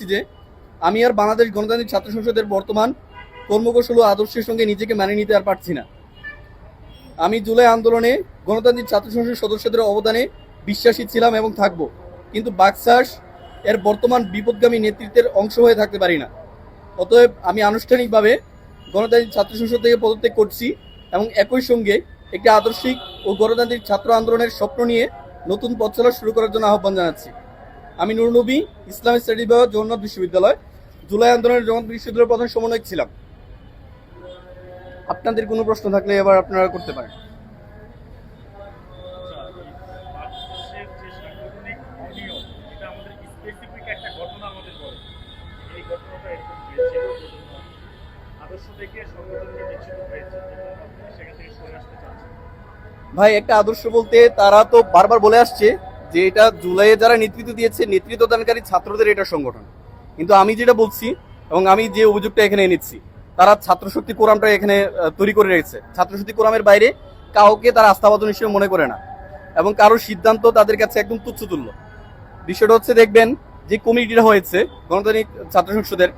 চাচ্ছি যে আমি আর বাংলাদেশ গণতান্ত্রিক ছাত্র সংসদের বর্তমান কর্মকৌশল ও আদর্শের সঙ্গে নিজেকে মানিয়ে নিতে আর পারছি না। আমি জুলাই আন্দোলনে গণতান্ত্রিক ছাত্র সংসদ সদস্যদের অবদানে বিশ্বাসী ছিলাম এবং থাকব। কিন্তু বাকসাস এর বর্তমান বিপদগামী নেতৃত্বের অংশ হয়ে থাকতে পারি না। অতএব আমি আনুষ্ঠানিকভাবে গণতান্ত্রিক ছাত্র সংসদ থেকে পদত্যাগ করছি এবং একই সঙ্গে একটি আদর্শিক ও গণতান্ত্রিক ছাত্র আন্দোলনের স্বপ্ন নিয়ে নতুন পথ শুরু করার জন্য আহ্বান জানাচ্ছি। আমি নুরনবী ইসলামিক স্টাডি বিভাগ জগন্নাথ বিশ্ববিদ্যালয়। জুলাই আন্দোলনের জগন্নাথ বিশ্ববিদ্যালয়ের প্রধান সমন্বয়ক ছিলাম। আপনাদের কোনো প্রশ্ন থাকলে এবার আপনারা করতে পারেন। চাচ্ছেন। ভাই একটা আদর্শ বলতে তারা তো বারবার বলে আসছে যে এটা জুলাইয়ে যারা নেতৃত্ব দিয়েছে নেতৃত্ব দানকারী ছাত্রদের এটা সংগঠন। কিন্তু আমি যেটা বলছি, এবং আমি যে অভিযোগটা এখানে এনেছি, তারা ছাত্রশক্তি কোরামটা এখানে তৈরি করে রেখেছে। ছাত্রশক্তি কোরামের বাইরে কাউকে তারা আস্থাবাদন হিসেবে মনে করে না। এবং কারোর সিদ্ধান্ত তাদের কাছে একদম তুচ্ছতুল্য। বিষয়টা হচ্ছে, দেখবেন যে কমিটিটা হয়েছে, গণতান্ত্রিক ছাত্র সংসদের,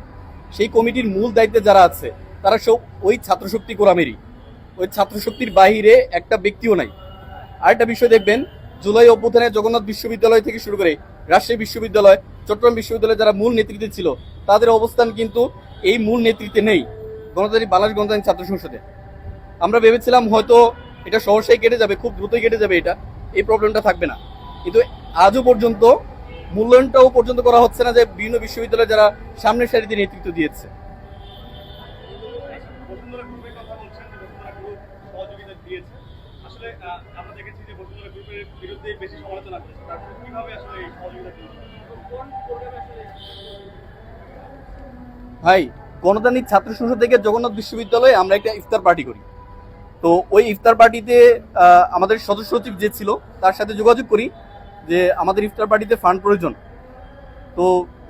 সেই কমিটির মূল দায়িত্বে যারা আছে, তারা সব ওই ছাত্রশক্তি কোরামেরই ওই ছাত্রশক্তির বাহিরে একটা ব্যক্তিও নাই। আরেকটা বিষয় দেখবেন জুলাই অভ্যুত্থানে জগন্নাথ বিশ্ববিদ্যালয় থেকে শুরু করে রাজশাহী বিশ্ববিদ্যালয়, চট্টগ্রাম বিশ্ববিদ্যালয়ে যারা মূল নেতৃত্বে ছিল, তাদের অবস্থান কিন্তু এই মূল নেতৃত্বে নেই। গণতান্ত্রিক বাংলাদেশ গণতান্ত্রিক ছাত্র সংসদে। আমরা ভেবেছিলাম হয়তো এটা সহসাই কেটে যাবে, খুব দ্রুতই কেটে যাবে এটা। এই প্রবলেমটা থাকবে না। কিন্তু আজও পর্যন্ত মূল্যায়নটাও পর্যন্ত করা হচ্ছে না যে বিভিন্ন বিশ্ববিদ্যালয়ে যারা সামনের সারিতে নেতৃত্ব দিয়েছে বসুন্ধরা গ্রুপের কথা বলছেন যে বসুন্ধরা গ্রুপ সহযোগিতা দিয়েছে আসলে আহ, আমরা দেখেছি যে বসুন্ধরা গ্রুপের বিরুদ্ধে বেশি সমালোচনা করেছে। কীভাবে আসলে এই সহযোগিতা ভাই গণতান্ত্রিক ছাত্র সংসদ থেকে জগন্নাথ বিশ্ববিদ্যালয়ে আমরা একটা ইফতার পার্টি করি। তো ওই ইফতার পার্টিতে আমাদের সদস্য সচিব যে ছিল তার সাথে যোগাযোগ করি যে আমাদের ইফতার পার্টিতে ফান্ড প্রয়োজন। তো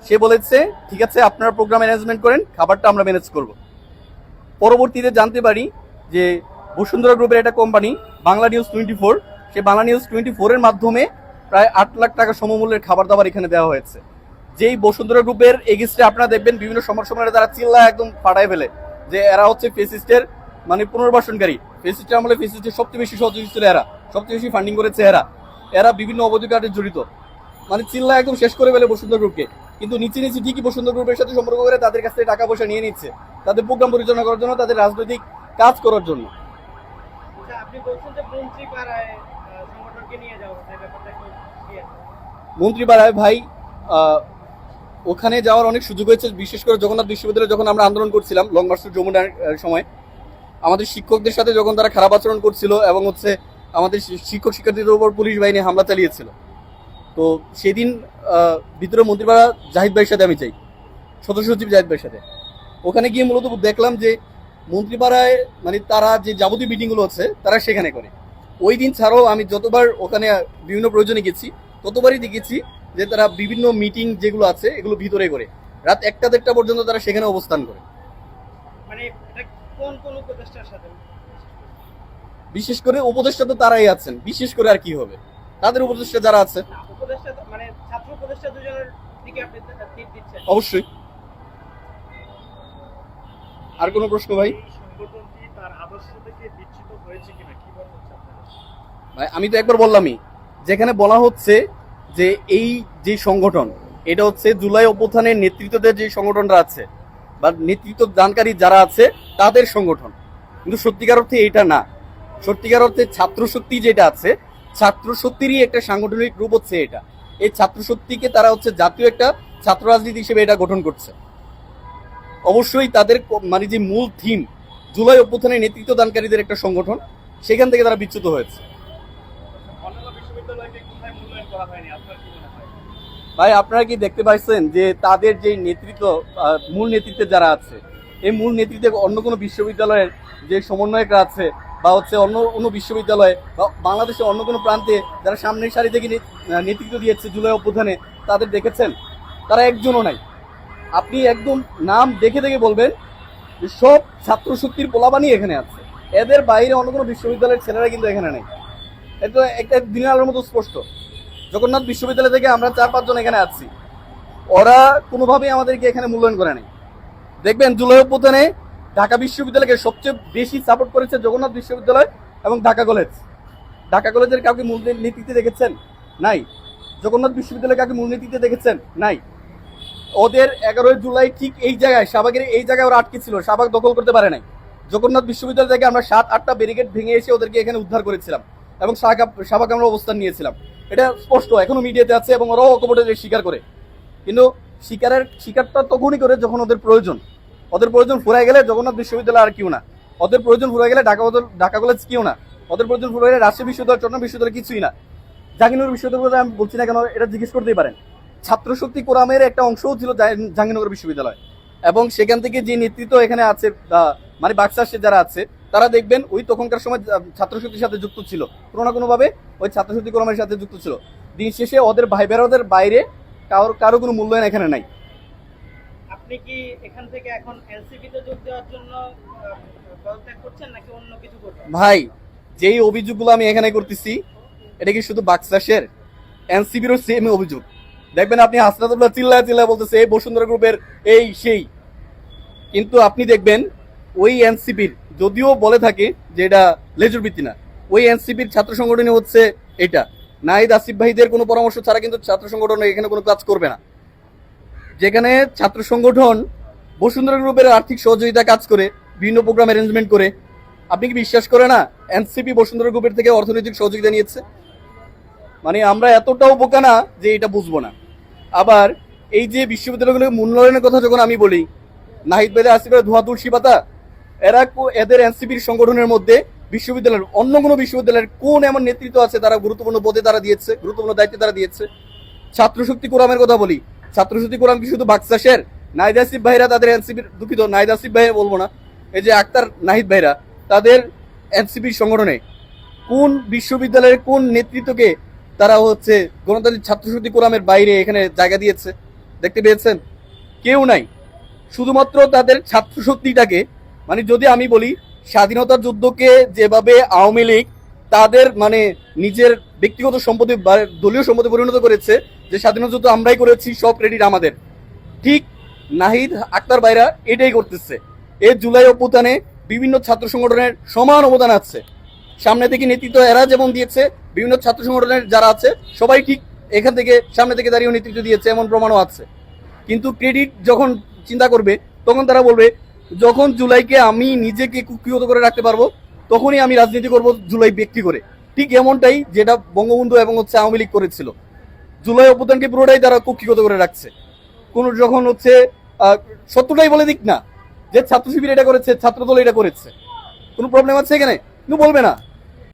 সে বলেছে ঠিক আছে আপনারা প্রোগ্রাম ম্যানেজমেন্ট করেন খাবারটা আমরা ম্যানেজ করব। পরবর্তীতে জানতে পারি যে বসুন্ধরা গ্রুপের একটা company Bangla news twenty four সে বাংলা নিউজ টোয়েন্টি ফোরের মাধ্যমে প্রায় আট লাখ টাকা সমমূল্যের খাবার দাবার এখানে দেওয়া হয়েছে। যেই বসুন্ধরা গ্রুপের এগেস্টে আপনারা দেখবেন বিভিন্ন সমর্থনের তারা চিল্লা একদম ফাটায় ফেলে যে এরা হচ্ছে ফেসিস্টের মানে পুনর্বাসনকারী। ফেসিস্টের আমলে ফেসিস্টের সবচেয়ে বেশি সহযোগী ছিল এরা সবচেয়ে বেশি ফান্ডিং করেছে এরা। এরা বিভিন্ন অবধিকারে জড়িত। মানে চিল্লা একদম শেষ করে ফেলে বসুন্ধরা গ্রুপকে। কিন্তু নিচে নিচে ঠিকই বসুন্ধরা গ্রুপের সাথে সম্পর্ক করে তাদের কাছ থেকে টাকা পয়সা নিয়ে নিচ্ছে। তাদের প্রোগ্রাম পরিচালনা করার জন্য তাদের রাজনৈতিক কাজ করার জন্য। আচ্ছা, আপনি বলছেন যে মন্ত্রীপাড়ায় ভাই ওখানে যাওয়ার অনেক সুযোগ হয়েছে, বিশেষ করে জগন্নাথ বিশ্ববিদ্যালয়ে যখন আমরা আন্দোলন করছিলাম লং মার্চ যমুনার সময়, আমাদের শিক্ষকদের সাথে যখন তারা খারাপ আচরণ করছিল এবং হচ্ছে আমাদের শিক্ষক শিক্ষার্থীদের উপর পুলিশ বাহিনী হামলা চালিয়েছিল। তো সেদিন ভিতরে মন্ত্রীপাড়া জাহিদ ভাইয়ের সাথে আমি চাই সদস্য সচিব জাহিদ ভাইয়ের সাথে। ওখানে গিয়ে মূলত দেখলাম যে মন্ত্রীপাড়ায় মানে তারা যে যাবতীয় মিটিংগুলো হচ্ছে, তারা সেখানে করে। ওই দিন ছাড়াও আমি যতবার ওখানে বিভিন্ন প্রয়োজনে গেছি ততবারই দেখেছি যে তারা বিভিন্ন মিটিং যেগুলো আছে এগুলো ভিতরে করে। রাত একটা দেড়টা পর্যন্ত তারা সেখানে অবস্থান করে। মানে কোন কোন উপদেষ্টার সাথে? বিশেষ করে উপদেষ্টা তো তারাই আছেন বিশেষ করে আর কি হবে? তাদের উপদেষ্টা যারা আছে। উপদেষ্টা মানে ছাত্র উপদেষ্টা দুজনের দিকে আপনি দিচ্ছেন। অবশ্যই। আর কোনো প্রশ্ন ভাই? তার আদর্শ থেকে হয়েছে কিনা? কি ভাই, আমি তো একবার বললামই, যেখানে বলা হচ্ছে যে এই যে সংগঠন, এটা হচ্ছে জুলাই অভ্যুত্থানের নেতৃত্বদের যে সংগঠনটা আছে, বা নেতৃত্ব দানকারী যারা আছে, তাদের সংগঠন। কিন্তু সত্যিকার অর্থে এটা না। সত্যিকার অর্থে ছাত্র শক্তি যেটা আছে ছাত্র শক্তিরই একটা সাংগঠনিক রূপ হচ্ছে এটা। এই ছাত্র শক্তিকে তারা হচ্ছে জাতীয় একটা ছাত্র রাজনীতি হিসেবে এটা গঠন করছে। অবশ্যই তাদের মানে যে মূল থিম জুলাই অভ্যুত্থানের নেতৃত্ব দানকারীদের একটা সংগঠন সেখান থেকে তারা বিচ্যুত হয়েছে। ভাই আপনারা কি দেখতে পাচ্ছেন যে তাদের যে নেতৃত্ব মূল নেতৃত্বে যারা আছে এই মূল নেতৃত্বে অন্য কোনো বিশ্ববিদ্যালয়ের যে সমন্বয়করা আছে বা হচ্ছে অন্য অন্য বিশ্ববিদ্যালয়ে বা বাংলাদেশের অন্য কোনো প্রান্তে যারা সামনের সারি থেকে নেতৃত্ব দিয়েছে জুলাই অভ্যুত্থানে তাদের দেখেছেন? তারা একজনও নাই। আপনি একদম নাম দেখে দেখে বলবেন সব ছাত্র শক্তির পোলাবানি এখানে আছে। এদের বাইরে অন্য কোনো বিশ্ববিদ্যালয়ের ছেলেরা কিন্তু এখানে নেই। এটা একটা দিনের আলোর মতো স্পষ্ট। জগন্নাথ বিশ্ববিদ্যালয় থেকে আমরা চার পাঁচজন এখানে আছি। ওরা কোনোভাবেই আমাদেরকে এখানে মূল্যায়ন করে নেই। দেখবেন জুলাই অভ্যুত্থানে ঢাকা বিশ্ববিদ্যালয়কে সবচেয়ে বেশি সাপোর্ট করেছে জগন্নাথ বিশ্ববিদ্যালয় এবং ঢাকা কলেজ ঢাকা কলেজের কাউকে মূল মূলনীতিতে দেখেছেন? নাই। জগন্নাথ বিশ্ববিদ্যালয় কাউকে মূলনীতিতে দেখেছেন? নাই। ওদের এগারোই জুলাই ঠিক এই জায়গায়, শাহবাগের এই জায়গায় ওরা আটকে ছিল, শাহবাগ দখল করতে পারে নাই। জগন্নাথ বিশ্ববিদ্যালয় থেকে আমরা সাত, আটটা ব্যারিকেড ভেঙে এসে ওদেরকে এখানে উদ্ধার করেছিলাম এবং শাহবাগ আমরা অবস্থান নিয়েছিলাম। এটা স্পষ্ট, এখনও মিডিয়াতে আছে এবং ওরাও অকপটে স্বীকার করে। কিন্তু শিকারের, শিকারটা তখনই করে যখন ওদের প্রয়োজন। ওদের প্রয়োজন ফুরাই গেলে জগন্নাথ বিশ্ববিদ্যালয় আর কেউ না। ওদের প্রয়োজন ফুরাই গেলে ঢাকা ঢাকা কলেজ কেউ না। ওদের প্রয়োজন ফুরাই গেলে রাজশাহী বিশ্ববিদ্যালয়, চট্টগ্রাম বিশ্ববিদ্যালয় কিছুই না। জাহাঙ্গীরনগর বিশ্ববিদ্যালয় আমি বলছি না কেন, এটা জিজ্ঞেস করতেই পারেন। ছাত্র শক্তি কোরামের একটা অংশও ছিল জাহ- জাহাঙ্গীরনগর বিশ্ববিদ্যালয়। এবং সেখান থেকে যে নেতৃত্ব এখানে আছে মানে বাক্সাসে যারা আছে তারা দেখবেন ওই তখনকার সময় আহ, ছাত্র শক্তির সাথে যুক্ত ছিল। কোনো না কোনোভাবে ওই ছাত্র শক্তি কোরামের সাথে যুক্ত ছিল। দিন শেষে ওদের ভাই বেরোদের বাইরে কারোর কারও কোনো মূল্যায়ন এখানে নাই। আপনি কি এখান থেকে এখন এনসিপি যোগ দেওয়ার জন্য পদত্যাগ করছেন নাকি অন্য কিছু করছেন? ভাই যেই অভিযোগগুলো আমি এখানে করতেছি এটা কি শুধু বাক্সাসের এনসিবিরও সেম অভিযোগ। দেখবেন আপনি হাসনাতুল্লাহ চিল্লায় চিল্লায় বলতেছে, এই বসুন্ধরা গ্রুপের এই সেই। কিন্তু আপনি দেখবেন ওই এনসিপির, যদিও বলে থাকে যে এটা লেজুর বৃত্তি না, ওই এনসিপির ছাত্র সংগঠনই হচ্ছে এটা। নাহিদ আসিফ ভাইদের কোনো পরামর্শ ছাড়া কিন্তু ছাত্র সংগঠন এখানে কোনো কাজ করবে না। যেখানে ছাত্র সংগঠন বসুন্ধরা গ্রুপের আর্থিক সহযোগিতা কাজ করে, বিভিন্ন প্রোগ্রাম অ্যারেঞ্জমেন্ট করে। আপনি কি বিশ্বাস করে না এনসিপি বসুন্ধরা গ্রুপের থেকে অর্থনৈতিক সহযোগিতা নিয়েছে? মানে আমরা এতটাও বোকা না যে এটা বুঝব না। আবার এই যে বিশ্ববিদ্যালয়গুলোর মূল্যায়নের কথা যখন আমি বলি, নাহিদ বেদে আসিফের ধোয়া তুলসী পাতা, এরা এদের এনসিপির সংগঠনের মধ্যে বিশ্ববিদ্যালয়ের অন্য কোনো বিশ্ববিদ্যালয়ের কোন এমন নেতৃত্ব আছে তারা গুরুত্বপূর্ণ পদে তারা দিয়েছে, গুরুত্বপূর্ণ দায়িত্বে তারা দিয়েছে? ছাত্র শক্তি কোরামের কথা বলি। ছাত্র শক্তি কোরাম কি শুধু বাক্সাসের নাহিদ আসিফ ভাইরা তাদের এনসিপির দুঃখিত, নাহিদ আসিফ বলব না। এই যে আক্তার নাহিদ ভাইরা, তাদের এনসিপির সংগঠনে কোন বিশ্ববিদ্যালয়ের কোন নেতৃত্বকে তারা হচ্ছে গণতান্ত্রিক ছাত্র শক্তি কোরামের বাইরে এখানে জায়গা দিয়েছে। দেখতে পেয়েছেন? কেউ নাই। শুধুমাত্র তাদের ছাত্র শক্তিটাকে মানে যদি আমি বলি স্বাধীনতার যুদ্ধকে যেভাবে আওয়ামী লীগ তাদের মানে নিজের ব্যক্তিগত সম্পত্তি দলীয় সম্পত্তি পরিণত করেছে, যে স্বাধীনতা যুদ্ধ আমরাই করেছি, সব ক্রেডিট আমাদের। ঠিক নাহিদ আক্তার বাইরা এটাই করতেছে। এই জুলাই অভ্যুত্থানে বিভিন্ন ছাত্র সংগঠনের সমান অবদান আছে। সামনে থেকে নেতৃত্ব এরা যেমন দিয়েছে বিভিন্ন ছাত্র সংগঠনের যারা আছে, সবাই ঠিক এখান থেকে সামনে থেকে দাঁড়িয়ে নেতৃত্ব দিয়েছে, এমন প্রমাণও আছে। কিন্তু ক্রেডিট যখন চিন্তা করবে, তখন তারা বলবে, যখন জুলাইকে আমি নিজেকে কুক্ষিগত করে রাখতে পারব, তখনই আমি রাজনীতি করব জুলাই ব্যক্তি করে। ঠিক এমনটাই যেটা বঙ্গবন্ধু এবং হচ্ছে আওয়ামী লীগ করেছিল। জুলাই অভ্যুত্থানকে পুরোটাই তারা কুক্ষিগত করে রাখছে। কোন যখন হচ্ছে সত্যটাই বলে দিক না, যে ছাত্র শিবির এটা করেছে ছাত্র দল এটা করেছে। কোনো প্রবলেম আছে এখানে? কিন্তু বলবে না।